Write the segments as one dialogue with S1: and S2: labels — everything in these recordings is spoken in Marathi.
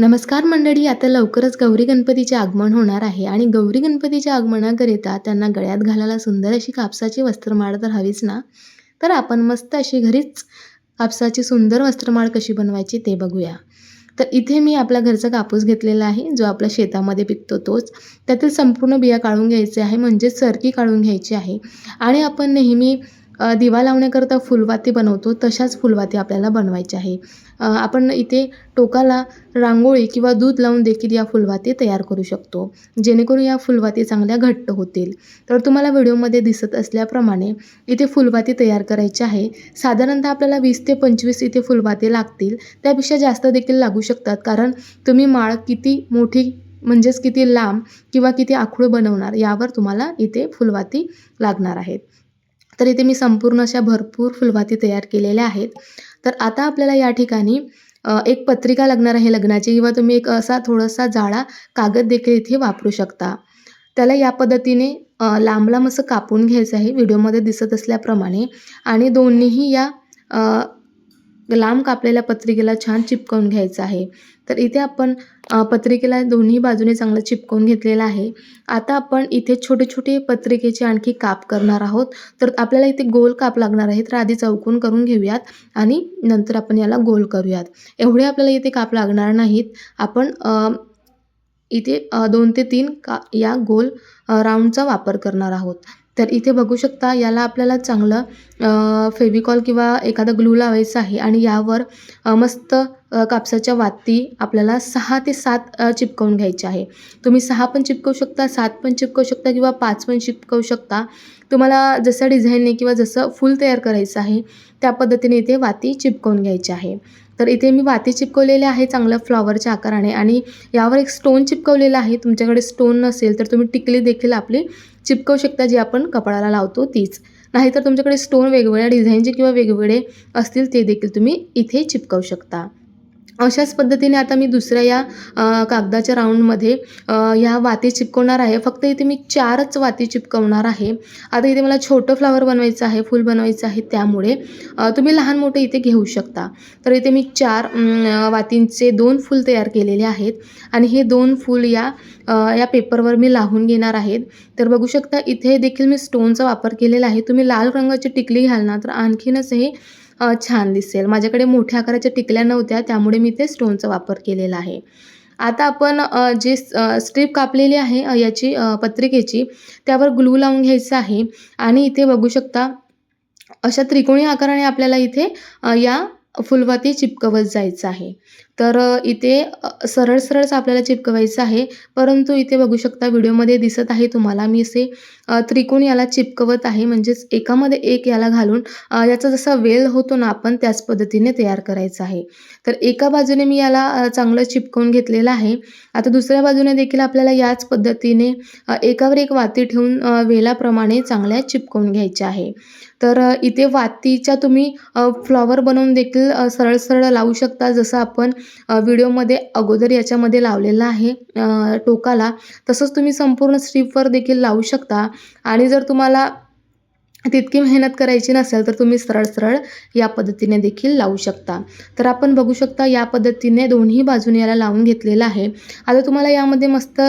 S1: नमस्कार मंडळी आता लवकरच गौरी गणपतीचे आगमन होणार आहे आणि गौरी गणपतीच्या आगमनाकरिता त्यांना गळ्यात घालायला सुंदर अशी कापसाची वस्त्रमाळ तर हवीच ना? तर आपण मस्त अशी घरीच कापसाची सुंदर वस्त्रमाळ कशी बनवायची ते बघूया. तर इथे मी आपल्या घरचा कापूस घेतलेला आहे जो आपल्या शेतामध्ये पिकतो तोच. त्यातील संपूर्ण बिया काढून घ्यायचे आहे म्हणजेच सरकी काढून घ्यायची आहे. आणि आपण नेहमी दिवा लावण्याकरता फुलवाती बनवतो तशाच फुलवाती आपल्याला बनवायच्या आहे. आपण इथे टोकाला रांगोळी किंवा दूध लावून देखील या फुलवाती तयार करू शकतो. जेणेकरून या फुलवाती चांगल्या घट्ट होतील. तर तुम्हाला व्हिडिओमध्ये दिसत असल्याप्रमाणे इथे फुलवाती तयार करायची आहे. साधारणतः आपल्याला वीस ते पंचवीस इथे फुलवाती लागतील. त्यापेक्षा जास्त देखील लागू शकतात. कारण तुम्ही माळ किती मोठी म्हणजेच किती लांब किंवा किती आखूळ बनवणार यावर तुम्हाला इथे फुलवाती लागणार आहेत. तर इथे मी संपूर्ण अशा भरपूर फुलवाती तयार केलेल्या आहेत. तर आता आपल्याला या ठिकाणी एक पत्रिका लागणार आहे लग्नाची किंवा तुम्ही एक असा थोडासा जाळा कागद देखील इथे वापरू शकता. त्याला या पद्धतीने लांब लांब असं कापून घ्यायचं आहे. व्हिडिओमध्ये दिसत असल्याप्रमाणे. आणि दोन्हीही या लांब कापलेल्या पत्रिकेला छान चिपकवून घ्यायचं आहे. तर इथे आपण पत्रिकेला दोन्ही बाजूने चांगलं चिपकवून घेतलेलं आहे. आता आपण इथे छोटे छोटे पत्रिकेचे आणखी काप करणार आहोत. तर आपल्याला इथे गोल काप लागणार आहे. तर आधी चौकोन करून घेऊयात आणि नंतर आपण याला गोल करूयात. एवढे आपल्याला इथे काप लागणार नाहीत. आपण इथे दोन ते तीन का या गोल राऊंडचा वापर करणार आहोत. तर इथे बघू शकता याला आपल्याला चांगलं फेविकॉल किंवा एखादा ग्लू लावायचं आहे आणि यावर मस्त कापसाच्या वाती आपल्याला सहा ते सात चिपकवून घ्यायचे आहे. तुम्ही सहा पण चिपकवू शकता सात पण चिपकवू शकता किंवा पाच पण चिपकवू शकता. तुम्हाला जसं डिझाईनने किंवा जसं फूल तयार करायचं आहे त्या पद्धतीने इथे वाती चिपकवून घ्यायची आहे. तर इथे मी वाती चिपकवलेल्या आहे चांगल्या फ्लॉवरच्या आकाराने आणि यावर एक स्टोन चिपकवलेला आहे. तुमच्याकडे स्टोन नसेल तर तुम्ही टिकली देखील आपली चिपकवू शकता जी आपण कपाळाला लावतो तीच. नाहीतर तुमच्याकडे स्टोन वेगवेगळ्या डिझाईनचे किंवा वेगवेगळे असतील ते देखील तुम्ही इथे चिपकवू शकता. अशाच पद्धतीने आता मी दुसऱ्या या कागदाच्या राऊंडमध्ये ह्या वाती चिपकवणार आहे. फक्त इथे मी चारच वाती चिपकवणार आहे. आता इथे मला छोटं फ्लावर बनवायचं आहे फूल बनवायचं आहे त्यामुळे तुम्ही लहान मोठे इथे घेऊ शकता. तर इथे मी चार वातींचे दोन फूल तयार केलेले आहेत. आणि हे दोन फूल या या पेपरवर मी लावून घेणार आहेत. तर बघू शकता इथे देखील मी स्टोनचा वापर केलेला आहे. तुम्ही लाल रंगाची टिकली घालणार तर आणखीनच हे छान दिसेल. माझ्याकडे मोठ्या आकाराच्या टिकल्या नव्हत्या त्यामुळे मी ते स्टोनचा वापर केलेला आहे. आता आपण जी जे स्ट्रीप कापलेली आहे याची पत्रिकेची त्यावर ग्लू लावून घ्यायचं आहे. आणि इथे बघू शकता अशा त्रिकोणी आकाराने आपल्याला इथे या फुलवाती चिपकवत जायचं आहे. तर इथे सरळ सरळच आपल्याला चिपकवायचं आहे. परंतु इथे बघू शकता व्हिडिओमध्ये दिसत आहे तुम्हाला मी असे त्रिकोण याला चिपकवत आहे. म्हणजेच एकामध्ये एक याला घालून याचा जसा वेल होतो ना आपण त्याच पद्धतीने तयार करायचा आहे. तर एका बाजूने मी याला चांगलं चिपकवून घेतलेलं आहे. आता दुसऱ्या बाजूने देखील आपल्याला याच पद्धतीने एकावर एक वाती ठेवून वेलाप्रमाणे चांगल्या चिपकवून घ्यायच्या आहे. तर इथे वातीच्या तुम्ही फ्लॉवर बनवून देखील सरळ सरळ लावू शकता. जसं आपण व्हिडिओमध्ये अगोदर याच्यामध्ये लावलेला आहे. टोकाला. तसंच तुम्ही संपूर्ण स्ट्रीपवर देखील लावू शकता. आणि जर तुम्हाला तितकी मेहनत करायची नसेल तर तुम्ही सरळ सरळ या पद्धतीने देखील लावू शकता. तर आपण बघू शकता या पद्धतीने दोन्ही बाजूने याला लावून घेतलेलं आहे. आता तुम्हाला यामध्ये मस्त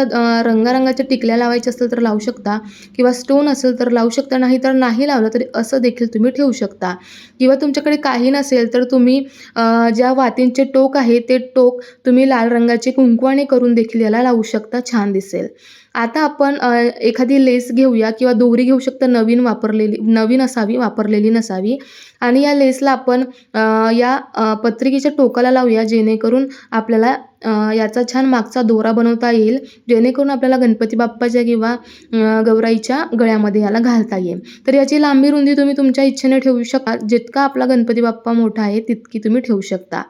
S1: रंगारंगाच्या टिकल्या लावायच्या असेल तर लावू शकता किंवा स्टोन असेल तर लावू शकता नाही तर नाही लावलं तरी असं देखील तुम्ही ठेवू शकता. किंवा तुमच्याकडे काही नसेल तर तुम्ही ज्या वातींचे टोक आहे ते टोक तुम्ही लाल रंगाचे कुंकवाने करून देखील याला लावू शकता छान दिसेल. आता आपण एखादी लेस घेऊया किंवा दोरी घेऊ शकता नवीन वापरलेली नवीन असावी वापरलेली नसावी. आणि या लेसला आपण या पत्रिकेच्या टोकाला लावूया जेणेकरून आपल्याला याचा छान मागचा दोरा बनवता येईल जेणेकरून आपल्याला गणपती बाप्पाच्या किंवा गौराईच्या गळ्यामध्ये याला घालता येईल. तर याची लांबी रुंदी तुम्ही तुमच्या इच्छेने ठेवू शकता. जितका आपला गणपती बाप्पा मोठा आहे तितकी तुम्ही ठेवू शकता.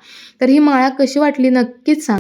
S1: तर ही माळा कशी वाटली नक्कीच सांग.